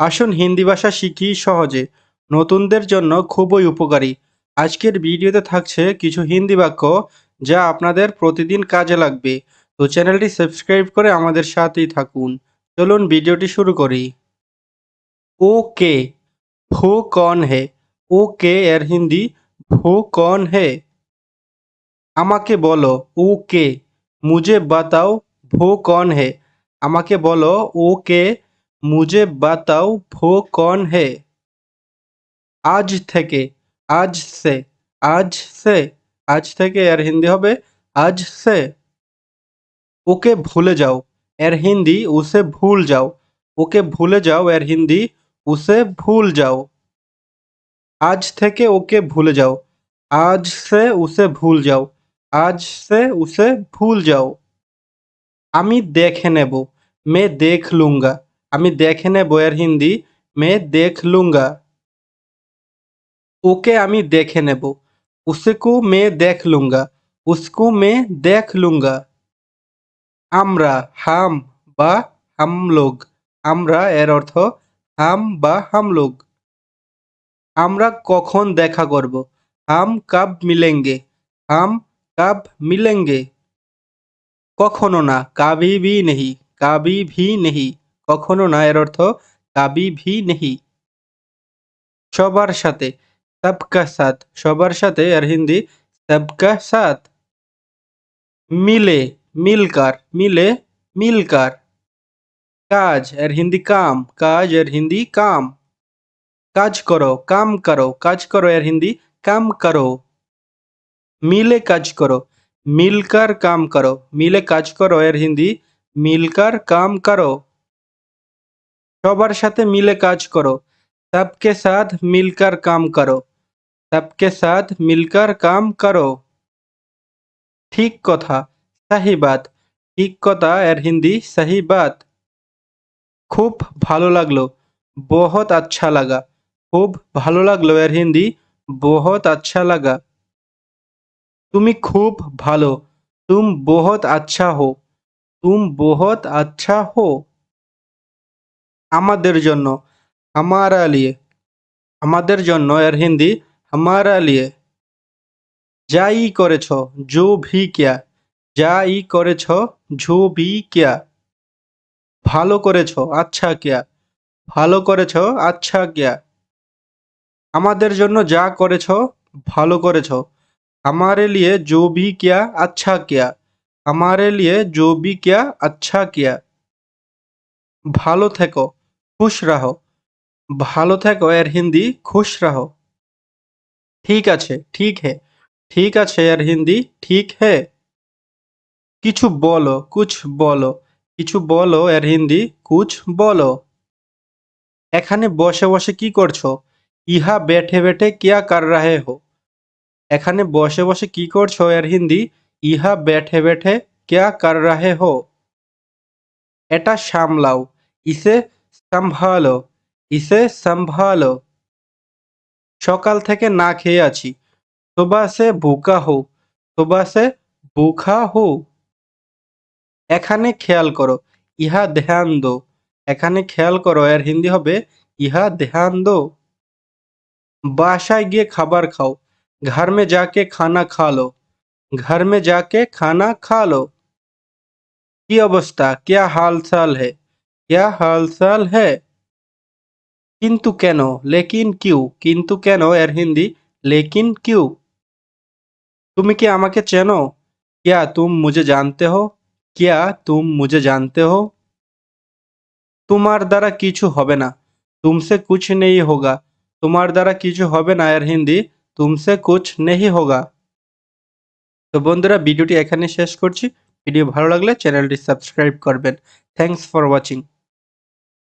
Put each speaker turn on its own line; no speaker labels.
আসুন হিন্দি ভাষা শিখি সহজে। নতুনদের জন্য খুবই উপকারী। আজকের ভিডিওতে থাকছে কিছু হিন্দি বাক্য যা আপনাদের প্রতিদিন কাজে লাগবে। তো চ্যানেলটি সাবস্ক্রাইব করে আমাদের সাথেই থাকুন। চলুন ভিডিওটি শুরু করি। ও কে? ভো কন হে? ও কে এর হিন্দি? ভো কন হে? আমাকে বলো, ও কে? মুঝে বাতাও ভো কন হে? আমাকে বলো ওকে মুঝে বাতাও ভো কন হে আজ থেকে আজ সে আজ সে আজ থেকে এর হিন্দি হবে আজ সে ওকে ভুলে যাও এর হিন্দি উসে ভুল যাও ওকে ভুলে যাও এর হিন্দি উসে ভুল যাও আজ থেকে ওকে ভুলে যাও আজ সে উসে ভুল যাও আজ সে উসে ভুল যাও আমি দেখে নেব মে দেখ লুঙ্গা আমি দেখে নেব এর হিন্দি, মে দেখ লুঙ্গা। ওকে আমি দেখে নেব। উসকু মে দেখ লুঙ্গা। উসকু মে দেখ লুঙ্গা। আমরা, হাম বা হাম লোগ। আমরা এর অর্থ, হাম বা হাম লোগ। আমরা কখন দেখা করব? হাম কাব মিলেঙ্গে। হাম কাব মিলেঙ্গে। কখনো না, কাবি ভি নেহি, কাবি ভি নেহি। কখনো না, এর অর্থ কাবি ভি নেহি। সবার সাথে, সবকা সাথ, সবার সাথে, আর হিন্দি, সবকা সাথ। মিলে, মিলকার মিলে, মিলকার। কাজ, এর হিন্দি কাম, কাজ, এর হিন্দি কাম। কাজ করো, কাম করো, কাজ করো, এর হিন্দি কাম করো। মিলে কাজ করো, মিলকার কাম করো, মিলে কাজ করো, এর হিন্দি মিলকার কাম করো। সবার সাথে মিলে কাজ করো। সবকে সাথ মিলকার কাম করো। সবকে সাথ মিলকার কাম করো। ঠিক কথা, সাহি বাত। ঠিক কথা, এর হিন্দি, সাহি বাত। খুব ভালো লাগল, বহুত আচ্ছা লাগা। খুব ভালো লাগল, এর হিন্দি, বহুত আচ্ছা লাগা। তুমি খুব ভালো, তুম বহুত আচ্ছা হো, তুম বহুত আচ্ছা হো। আমাদের জন্য, হামারা লিয়ে আমাদের জন্য এর হিন্দি, হামারা লিয়ে যাই করেছ, জো ভি কিয়া, যাই করেছ, ঝো ভি কিয়া, ভালো করেছ আচ্ছা কিয়া, ভালো করেছ আচ্ছা কিয়া, আমাদের জন্য যা করেছ, ভালো করেছ, আমারে লিয়ে জো ভি কিয়া আচ্ছা কিয়া, আমারে লিয়ে জো ভি কিয়া আচ্ছা কিয়া, ভালো থেকো। খুশ রাহো। ভালো থাকো এর হিন্দি খুশ রাহো। ঠিক আছে, ঠিক হে। ঠিক আছে এর হিন্দি ঠিক হে। কিছু বলো, কুছ বলো। কিছু বলো এর হিন্দি কুছ বলো। এখানে বসে বসে কি করছ? ইহা বেঠে বেঠে কিয়া কর রাহে হো? এখানে বসে বসে কি করছ এর হিন্দি ইহা বেঠে বেঠে কিয়া কর রাহে হো? এটা সামলাও। ইসে সম্ভালো, ইসে সম্ভালো। সকাল থেকে না খেয়ে আছি। সোবা সে ভুকা হো সোবা সে হো এখানে খেয়াল করো, ইহা ধ্যান দো। এখানে খেয়াল করো, এর হিন্দি হবে, ইহা ধ্যান দো। বাসায় গিয়ে খাবার খাও। ঘর মে যাকে খানা খালো ঘর মে যাকে খানা খালো। কি অবস্থা? ক্যা হালচাল হ্যায় क्या हाल चाल है কিন্তু কেন লেকিন কিউ কিন্তু কেন এর হিন্দি লেকিন কিউ তুমি কি আমাকে চেনো क्या तुम मुझे जानते हो क्या तुम मुझे जानते हो তোমার দ্বারা কিছু হবে না তুমসে কুছ নেই হোগা তোমার দ্বারা কিছু হবে না এর হিন্দি তুমসে কুছ নেহি হোগা তো বন্ধুরা ভিডিওটি এখানে শেষ করছি ভিডিও ভালো লাগলে চ্যানেলটি সাবস্ক্রাইব করবেন থ্যাঙ্কস ফর ওয়াচিং